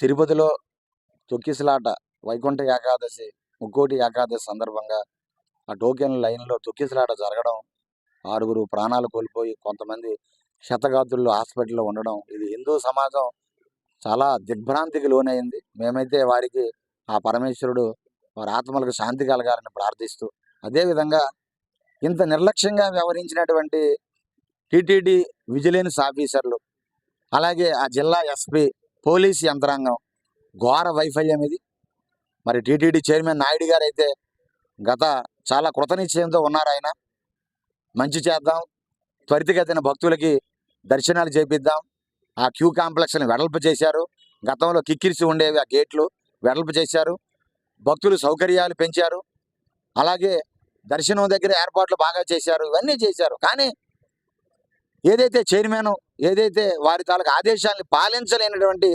తిరుపతిలో తొక్కిసలాట వైకుంఠ ఏకాదశి ముక్కోటి ఏకాదశి సందర్భంగా ఆ టోకెన్ లైన్లో తొక్కిసలాట జరగడం ఆరుగురు ప్రాణాలు కోల్పోయి కొంతమంది శతగాతుల్లో హాస్పిటల్లో ఉండడం ఇది హిందూ సమాజం చాలా దిగ్భ్రాంతికి లోనైంది మేమైతే వారికి ఆ పరమేశ్వరుడు వారి ఆత్మలకు శాంతి కలగాలని ప్రార్థిస్తూ అదేవిధంగా ఇంత నిర్లక్ష్యంగా వ్యవహరించినటువంటి టీటీడీ విజిలెన్స్ ఆఫీసర్లు అలాగే ఆ జిల్లా ఎస్పీ పోలీస్ యంత్రాంగం. ఘోర వైఫల్యం ఇది. మరి టీటీడీ చైర్మన్ నాయుడు గారు అయితే గత చాలా కృతనిశ్చయంతో ఉన్నారు ఆయన. మంచి చేద్దాం. త్వరితగతిన భక్తులకి దర్శనాలు చేపిద్దాం. ఆ క్యూ కాంప్లెక్స్ని వెడల్పు చేశారు. గతంలో కిక్కిరిసి ఉండేవి ఆ గేట్లు వెడల్పు చేశారు. భక్తులు సౌకర్యాలు పెంచారు. అలాగే దర్శనం దగ్గర ఏర్పాట్లు బాగా చేశారు. ఇవన్నీ చేశారు. కానీ ఏదైతే చైర్మన్ ఏదైతే వారి తాలూకు ఆదేశాలను పాలించలేనటువంటి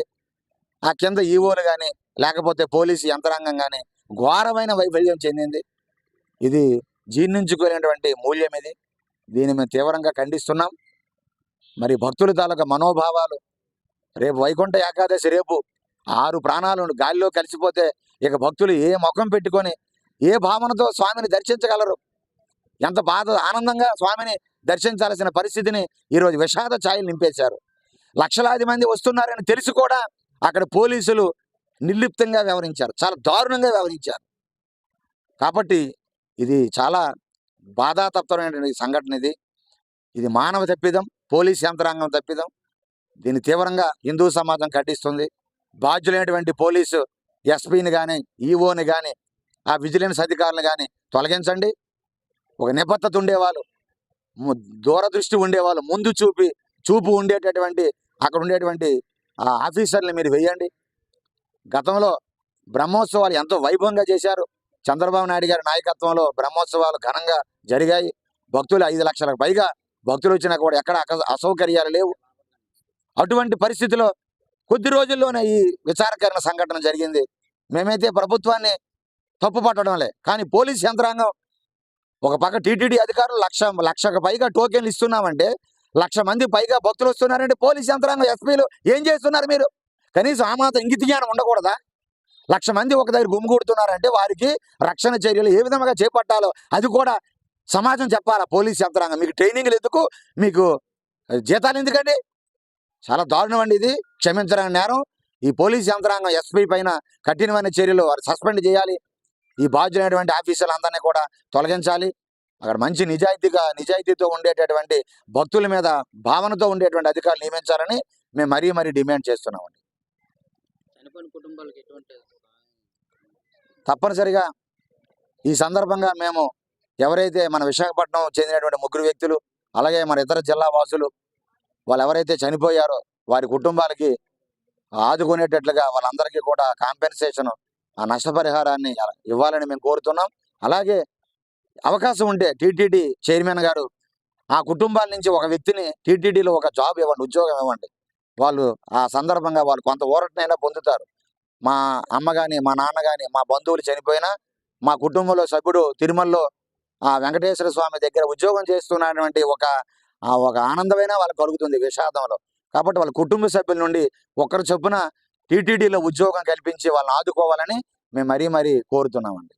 ఆ కింద ఈవోలు కానీ లేకపోతే పోలీసు యంత్రాంగం కానీ ఘోరమైన వైఫల్యం చెందింది. ఇది జీర్ణించుకోలేనటువంటి మూల్యం ఇది. దీన్ని మేము తీవ్రంగా ఖండిస్తున్నాం. మరి భక్తుల తాలూకా మనోభావాలు రేపు వైకుంఠ ఏకాదశి రేపు ఆరు ప్రాణాలు గాలిలో కలిసిపోతే ఇక భక్తులు ఏ ముఖం పెట్టుకొని ఏ భావనతో స్వామిని దర్శించగలరు? ఎంత బాధ ఆనందంగా స్వామిని దర్శించాల్సిన పరిస్థితిని ఈరోజు విషాద ఛాయలు నింపేశారు. లక్షలాది మంది వస్తున్నారని తెలిసి కూడా అక్కడ పోలీసులు నిర్లిప్తంగా వ్యవహరించారు. చాలా దారుణంగా వ్యవహరించారు. కాబట్టి ఇది చాలా బాధాతప్తమైనటువంటి సంఘటన ఇది. ఇది మానవ తప్పిదం పోలీస్ యంత్రాంగం తప్పిదం. దీన్ని తీవ్రంగా హిందూ సమాజం ఖండిస్తుంది. బాధ్యులైనటువంటి పోలీసు ఎస్పీని కానీ ఈఓని కానీ ఆ విజిలెన్స్ అధికారులను కానీ తొలగించండి. ఒక నిబద్ధత ఉండేవాళ్ళు. దూరదృష్టి ఉండేవాళ్ళు. ముందు చూపి చూపు ఉండేటటువంటి అక్కడ ఉండేటువంటి ఆ ఆఫీసర్ని మీరు వేయండి గతంలో బ్రహ్మోత్సవాలు ఎంతో వైభవంగా చేశారు. చంద్రబాబు నాయుడు గారి నాయకత్వంలో బ్రహ్మోత్సవాలు ఘనంగా జరిగాయి. భక్తులు ఐదు లక్షలకు పైగా భక్తులు వచ్చినా కూడా ఎక్కడ అసౌకర్యాలు లేవు. అటువంటి పరిస్థితిలో కొద్ది రోజుల్లోనే ఈ విచారకరణ సంఘటన జరిగింది. మేమైతే ప్రభుత్వాన్ని తప్పు పట్టడంలే కానీ పోలీస్ యంత్రాంగం ఒక పక్క టీటీడీ అధికారులు లక్ష లక్షకు పైగా టోకెన్లు ఇస్తున్నామంటే లక్ష మంది పైగా భక్తులు వస్తున్నారంటే పోలీస్ యంత్రాంగం ఎస్పీలు ఏం చేస్తున్నారు మీరు? కనీసం ఆ మాత్రం ఇంగిత జ్ఞానం ఉండకూడదా? లక్ష మంది ఒక దగ్గర గుమిగూడుతున్నారంటే వారికి రక్షణ చర్యలు ఏ విధంగా చేపట్టాలో అది కూడా సమాజం చెప్పాలా పోలీస్ యంత్రాంగం? మీకు ట్రైనింగ్లు ఎందుకు? మీకు జీతాలు ఎందుకండి? చాలా దారుణం అండి ఇది. క్షమించడానికి నేరం. ఈ పోలీస్ యంత్రాంగం ఎస్పీ పైన కఠినమైన చర్యలు వారు సస్పెండ్ చేయాలి. ఈ బాధ్యులైనటువంటి ఆఫీసర్లు అందరినీ కూడా తొలగించాలి. అక్కడ మంచి నిజాయితీగా నిజాయితీతో ఉండేటటువంటి భక్తుల మీద భావనతో ఉండేటువంటి అధికారులు నియమించాలని మేము మరీ మరీ డిమాండ్ చేస్తున్నామండి. తప్పనిసరిగా ఈ సందర్భంగా మేము ఎవరైతే మన విశాఖపట్నం చెందినటువంటి ముగ్గురు వ్యక్తులు అలాగే మన ఇతర జిల్లా వాసులు వాళ్ళు ఎవరైతే చనిపోయారో వారి కుటుంబాలకి ఆదుకునేటట్లుగా వాళ్ళందరికీ కూడా కాంపెన్సేషన్ ఆ నష్టపరిహారాన్ని ఇవ్వాలని మేము కోరుతున్నాం. అలాగే అవకాశం ఉంటే టీటీడీ చైర్మన్ గారు ఆ కుటుంబాల నుంచి ఒక వ్యక్తిని టీటీడీలో ఒక జాబ్ ఇవ్వండి ఉద్యోగం ఇవ్వండి. వాళ్ళు ఆ సందర్భంగా వాళ్ళు కొంత ఊరటనైనా పొందుతారు. మా అమ్మ కానీ మా నాన్న కానీ మా బంధువులు చనిపోయినా మా కుటుంబంలో సభ్యుడు తిరుమలలో ఆ వెంకటేశ్వర స్వామి దగ్గర ఉద్యోగం చేస్తున్నటువంటి ఒక ఒక ఆనందమైన వాళ్ళకి కలుగుతుంది విషాదంలో. కాబట్టి వాళ్ళ కుటుంబ సభ్యుల నుండి ఒక్కరు చొప్పున టీటీడీలో ఉద్యోగం కల్పించి వాళ్ళని ఆదుకోవాలని మేము మరీ మరీ కోరుతున్నామండి.